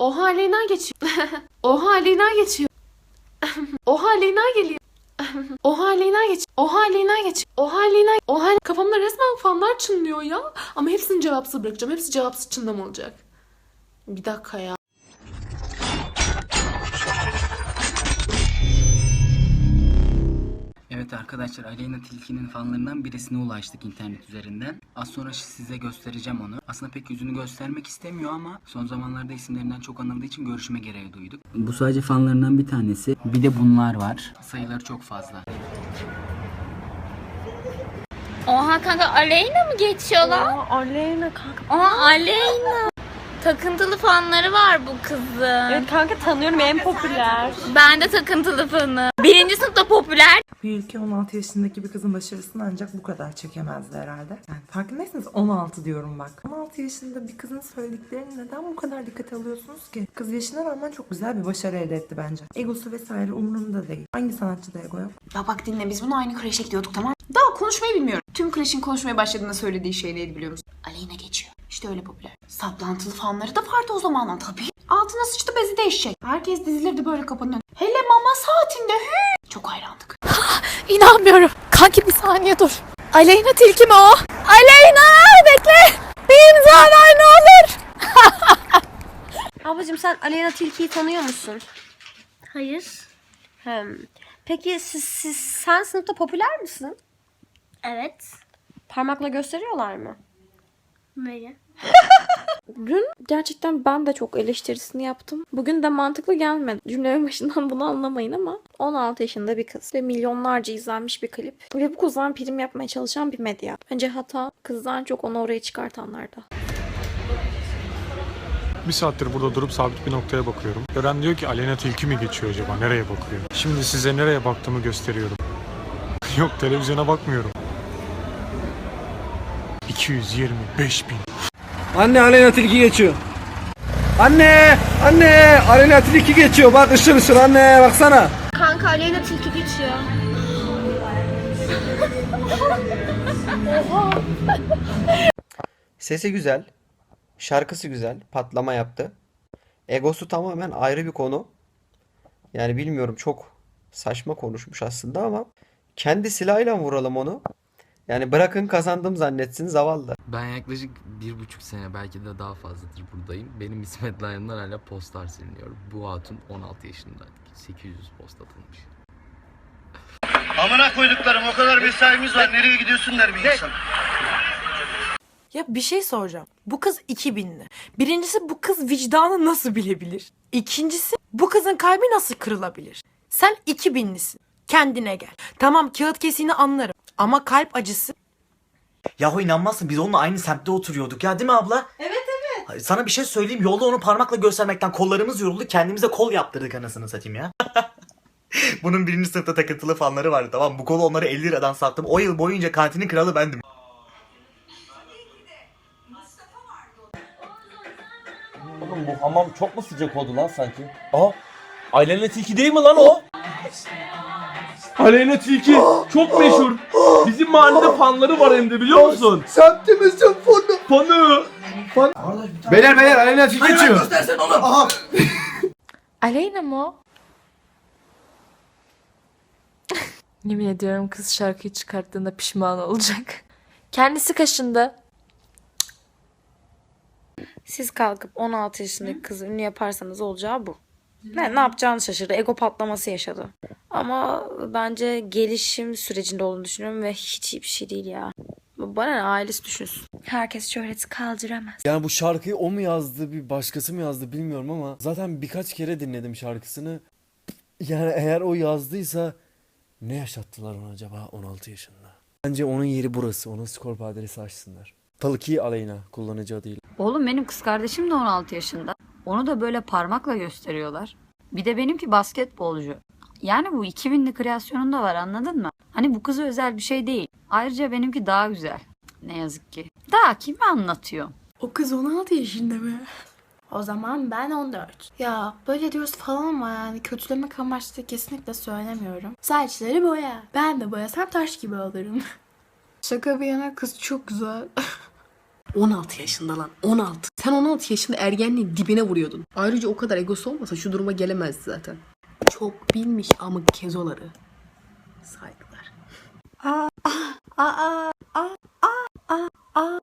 Oha Aleyna geçiyor. Oha Aleyna geçiyor. Oha Aleyna geliyor. Oha Aleyna geç. Oha Aleyna geç. Oha Aleyna. Oha kafamda resmen fanlar çınlıyor ya. Ama hepsini cevapsız bırakacağım. Hepsi cevapsız çınlama olacak. Bir dakika ya. Evet arkadaşlar Aleyna Tilki'nin fanlarından birisine ulaştık internet üzerinden. Az sonra size göstereceğim onu. Aslında pek yüzünü göstermek istemiyor ama son zamanlarda isimlerinden çok anıldığı için görüşme gereği duyduk. Bu sadece fanlarından bir tanesi. Bir de bunlar var. Sayıları çok fazla. Oha kanka Aleyna mı geçiyorlar? Aleyna kanka. Oha Aleyna. Takıntılı fanları var bu kızın. Evet kanka tanıyorum en popüler. Ben de takıntılı fanı. Birinci sınıfta popüler. Bir ülke 16 yaşındaki bir kızın başarısını ancak bu kadar çekemezdi herhalde. Yani farkındaysanız 16 diyorum bak. 16 yaşında bir kızın söylediklerini neden bu kadar dikkate alıyorsunuz ki? Kız yaşına rağmen çok güzel bir başarı elde etti bence. Egosu vesaire umurumda değil. Hangi sanatçıda ego yok? Ya bak dinle biz bunu aynı kreşe gidiyorduk tamam Daha konuşmayı bilmiyorum. Tüm kreşin konuşmaya başladığında söylediği şey neydi biliyor musun? Aleyna geçiyor. İşte öyle popüler. Saplantılı fanları da vardı o zamanlar tabii. Altına sıçtı bezi değişecek. Herkes dizilirdi böyle kapının. Hele mama saatinde hü. Çok hayrandık. İnanmıyorum. Kanki bir saniye dur. Aleyna Tilki mi o? Aleyna bekle. Bir imza ver ne olur. Ablacığım sen Aleyna Tilki'yi tanıyor musun? Hayır. Hem. Peki siz, siz sen sınıfta popüler misin? Evet. Parmakla gösteriyorlar mı? Böyle. Dün gerçekten ben de çok eleştirisini yaptım. Bugün de mantıklı gelmedi. Cümlemin başından bunu anlamayın ama 16 yaşında bir kız ve milyonlarca izlenmiş bir klip. Ve bu kızdan prim yapmaya çalışan bir medya. Bence hata kızdan çok onu oraya çıkartanlarda. Bir saattir burada durup sabit bir noktaya bakıyorum. Gören diyor ki Aleyna Tilki mi geçiyor acaba? Nereye bakıyor? Şimdi size nereye baktığımı gösteriyorum. Yok televizyona bakmıyorum. 225 bin. Anne Aleyna Tilki geçiyor. Anne! Anne! Aleyna Tilki geçiyor. Bak ışır ışır anne baksana. Kanka Aleyna Tilki geçiyor. Sesi güzel. Şarkısı güzel. Patlama yaptı. Egosu tamamen ayrı bir konu. Yani bilmiyorum çok saçma konuşmuş aslında ama kendi silahıyla vuralım onu? Yani bırakın kazandım zannetsin zavallı. Ben yaklaşık bir buçuk sene belki de daha fazladır buradayım. Benim İsmet Line'dan hala postlar siliniyor. Bu hatun 16 yaşında. 800 post atılmış. Amına koyduklarım o kadar mesaimiz var. Nereye gidiyorsun der bir insan. Ya bir şey soracağım. Bu kız 2000'li. Birincisi bu kız vicdanı nasıl bilebilir? İkincisi bu kızın kalbi nasıl kırılabilir? Sen 2000'lisin. Kendine gel. Tamam kağıt kesiğini anlarım. Ama kalp acısı Yahu inanmazsın biz onunla aynı semtte oturuyorduk ya değil mi abla? Evet evet. Sana bir şey söyleyeyim yolda onu parmakla göstermekten kollarımız yoruldu kendimize kol yaptırdık anasını satayım ya. Bunun birinci sınıfta takıntılı fanları vardı tamam Bu kolu onları 50 liradan sattım. O yıl boyunca kantinin kralı bendim. Oğlum bu hamam çok mu sıcak oldu lan sanki? Aa Aleyna Tilki değil mi lan o? Aleyna Tilki çok meşhur. Bizim mahallede fanları var hem de biliyor musun? Semtimizin fonu. Fanı. Beyler beyler Aleyna Tilki geçiyor. Aleyna mı o? Yemin ediyorum kız şarkıyı çıkarttığında pişman olacak. Kendisi kaşındı. Siz kalkıp 16 yaşındaki kızı ünlü yaparsanız olacağı bu. Ne, ne yapacağını şaşırdı. Ego patlaması yaşadı. Ama bence gelişim sürecinde olduğunu düşünüyorum ve hiç iyi bir şey değil ya. Bana ne ailesi düşünsün. Herkes şöhreti kaldıramaz. Yani bu şarkıyı o mu yazdı bir başkası mı yazdı bilmiyorum ama zaten birkaç kere dinledim şarkısını. Yani eğer o yazdıysa ne yaşattılar ona acaba 16 yaşında? Bence onun yeri burası. Ona Skorp adresi açsınlar. Talki Aleyna kullanıcı adıyla. Oğlum benim kız kardeşim de 16 yaşında. Onu da böyle parmakla gösteriyorlar. Bir de benimki basketbolcu. Yani bu 2000'li kreasyonunda var anladın mı? Hani bu kıza özel bir şey değil. Ayrıca benimki daha güzel. Ne yazık ki. Daha kimi anlatıyor? O kız 16 yaşında mı? O zaman ben 14. Ya böyle diyoruz falan ama yani kötülemek amaçlı kesinlikle söylemiyorum. Saçları boya. Ben de boyasam taş gibi olurum. Şaka bir yana kız çok güzel. 16 yaşında lan 16. Sen 16 yaşında ergenliğin dibine vuruyordun. Ayrıca o kadar egosu olmasa şu duruma gelemezdi zaten. Çok bilmiş amık kezoları. Saygılar. Aa, aa, aa, aa, aa, aa,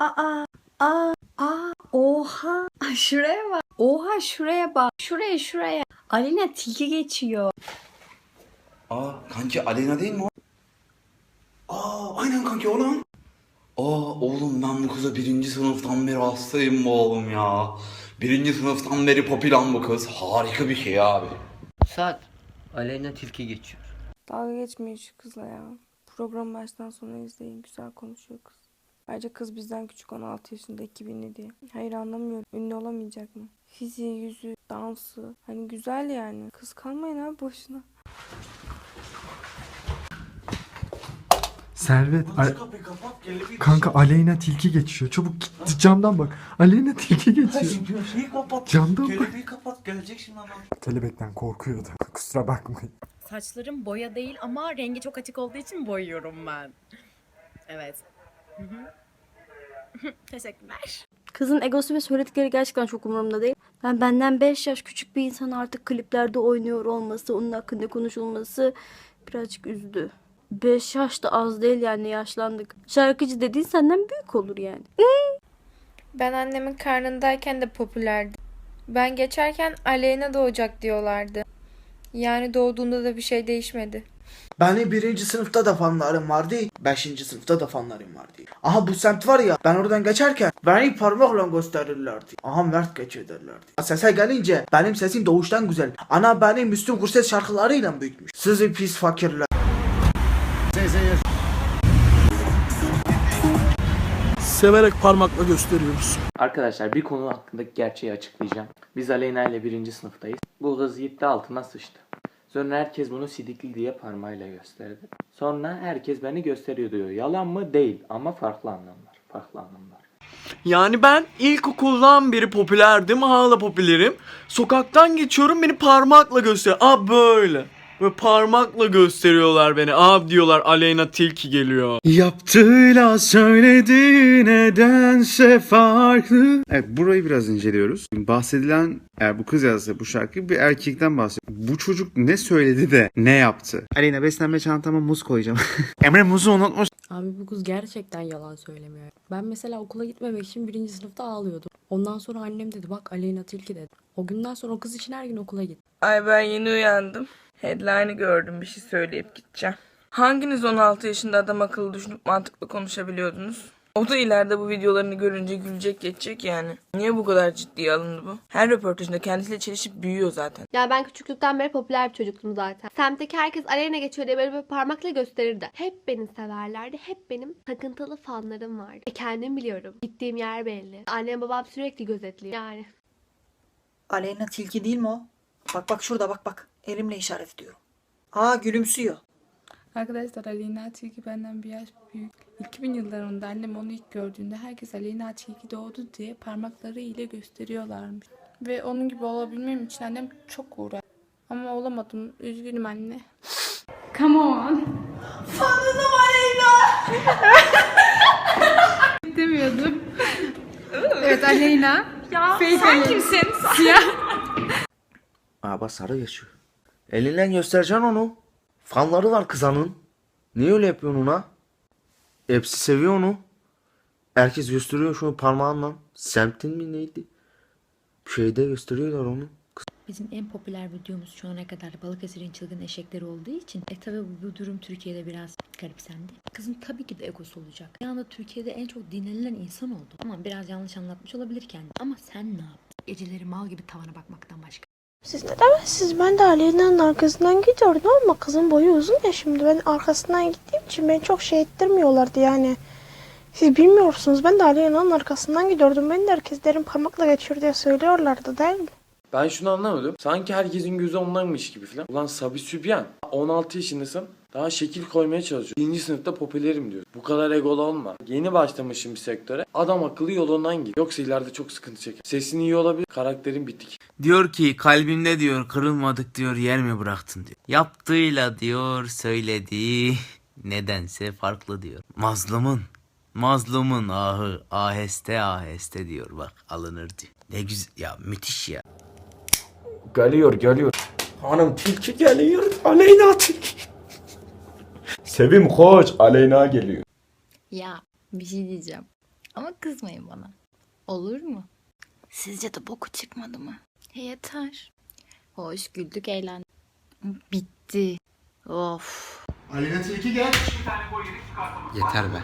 aa, aa, aa, oha. Ay, Şuraya bak. Oha şuraya bak. Şuraya şuraya. Alina tilki geçiyor. Aa kanki Aleyna değil mi o? Aa aynen kanki o lan. Aa oğlum ben bu kıza birinci sınıftan beri hastayım bu oğlum ya. Birinci sınıftan beri popüler bu kız. Harika bir şey abi. Saat. Aleyna tilki geçiyor. Dalga geçmeyin şu kızla ya. Program baştan sona izleyin. Güzel konuşuyor kız. Ayrıca kız bizden küçük 16 yaşında 2000'li diye. Hayır anlamıyorum. Ünlü olamayacak mı? Fiziği, yüzü, dansı. Hani güzel yani. Kız kalmayın abi boşuna. Servet. Kanka Aleyna tilki geçiyor. Çabuk git camdan bak. Aleyna tilki geçiyor. Şeyi kapat. Camdan bak. Görevi kapat gelecek şimdi ama. Kelebekten korkuyordu. Kusura bakmayın. Saçlarım boya değil ama rengi çok açık olduğu için boyuyorum ben. Evet. Teşekkürler. Kızın egosu ve söyledikleri gerçekten çok umurumda değil. Ben benden 5 yaş küçük bir insan artık kliplerde oynuyor olması, onun hakkında konuşulması birazcık üzdü. 5 yaş da az değil yani yaşlandık. Şarkıcı dediğin senden büyük olur yani. Ben annemin karnındayken de popülerdi. Ben geçerken Aleyna doğacak diyorlardı. Yani doğduğunda da bir şey değişmedi. Benim birinci sınıfta da fanlarım vardı. Beşinci sınıfta da fanlarım vardı. Aha bu semt var ya ben oradan geçerken beni parmakla gösterirlerdi. Aha Mert geçiyor derlerdi. Sese gelince benim sesim doğuştan güzel. Ana beni Müslüm Gürses şarkılarıyla büyütmüş. Sizi pis fakirler. Severek parmakla gösteriyoruz. Arkadaşlar bir konu hakkındaki gerçeği açıklayacağım. Biz Aleyna ile birinci sınıftayız. Bu kız gitti altına sıçtı. Sonra herkes bunu sidikli diye parmağıyla gösterdi. Sonra herkes beni gösteriyor diyor. Yalan mı? Değil ama farklı anlamlar. Farklı anlamlar. Yani ben ilkokuldan beri popülerdim. Hala popülerim. Sokaktan geçiyorum beni parmakla gösteriyor. Aa böyle. Böyle parmakla gösteriyorlar beni. Abi diyorlar Aleyna Tilki geliyor. Yaptığıyla söyledi nedense farklı. Evet burayı biraz inceliyoruz. Bahsedilen eğer bu kız yazsa bu şarkı bir erkekten bahsediyor. Bu çocuk ne söyledi de ne yaptı? Aleyna beslenme çantama muz koyacağım. Emre muzu unutmuş. Abi bu kız gerçekten yalan söylemiyor. Ben mesela okula gitmemek için birinci sınıfta ağlıyordum. Ondan sonra annem dedi bak Aleyna Tilki dedi. O günden sonra o kız için her gün okula git. Ay ben yeni uyandım. Headline'ı gördüm bir şey söyleyip gideceğim. Hanginiz 16 yaşında adam akıllı düşünüp mantıklı konuşabiliyordunuz? O da ileride bu videolarını görünce gülecek geçecek yani. Niye bu kadar ciddiye alındı bu? Her röportajında kendisiyle çelişip büyüyor zaten. Ya ben küçüklükten beri popüler bir çocuktum zaten. Semtteki herkes Aleyna geçiyor diye böyle bir parmakla gösterirdi. Hep beni severlerdi. Hep benim takıntılı fanlarım vardı. E kendim biliyorum. Gittiğim yer belli. Annem babam sürekli gözetliyor. Yani. Aleyna tilki değil mi o? Bak bak şurada bak bak. Elimle işaret ediyorum. Aa gülümsüyor. Arkadaşlar Aleyna Tilki benden bir yaş büyük. 2000 yıllarında annem onu ilk gördüğünde herkes Aleyna Tilki doğdu diye parmakları ile gösteriyorlarmış. Ve onun gibi olabilmem için annem çok uğraştı. Ama olamadım. Üzgünüm anne. Come on. Fanınım Aleyna. Demiyordum. evet Aleyna. Ya Fake sen Aleyna. kimsin? Siyah. Aa bak sarı geçiyor. Elinden göstereceksin onu. Fanları var kızanın. Niye öyle yapıyorsun ona? Hepsi seviyor onu. Herkes gösteriyor şunu parmağınla. Semtin mi neydi? Bir şeyde gösteriyorlar onu. Bizim en popüler videomuz şu ana kadar Balıkesir'in çılgın eşekleri olduğu için e tabi bu, durum Türkiye'de biraz garipsendi. Kızın tabii ki de egosu olacak. Bir anda Türkiye'de en çok dinlenilen insan oldu. Tamam biraz yanlış anlatmış olabilir kendini ama sen ne yaptın? Geceleri mal gibi tavana bakmaktan başka. Siz ne demezsiniz? Ben de Aleyna'nın arkasından gidiyordum ama kızın boyu uzun ya şimdi. Ben arkasından gittiğim için beni çok şey ettirmiyorlardı yani. Siz bilmiyorsunuz. Ben de Aleyna'nın arkasından gidiyordum. Beni de herkes derin parmakla geçiyor diye söylüyorlardı değil mi? Ben şunu anlamadım. Sanki herkesin gözü onlarmış gibi falan. Ulan Sabi Sübyan 16 yaşındasın. Daha şekil koymaya çalışıyor. Birinci sınıfta popülerim diyor. Bu kadar egolu olma. Yeni başlamışım bir sektöre. Adam akıllı yolundan git. Yoksa ileride çok sıkıntı çeker. Sesin iyi olabilir. Karakterin bitik. Diyor ki kalbimde diyor kırılmadık diyor yer mi bıraktın diyor. Yaptığıyla diyor söylediği nedense farklı diyor. Mazlumun Mazlumun ahı aheste aheste diyor bak alınır diyor. Ne güzel ya müthiş ya. Geliyor geliyor. Hanım tilki geliyor. Aleyna tilki. Sevim koç. Aleyna geliyor. Ya bir şey diyeceğim. Ama kızmayın bana. Olur mu? Sizce de boku çıkmadı mı? E yeter. Hoş güldük eğlendik. Bitti. Of. Aleyna Tilki gel. Yeter be.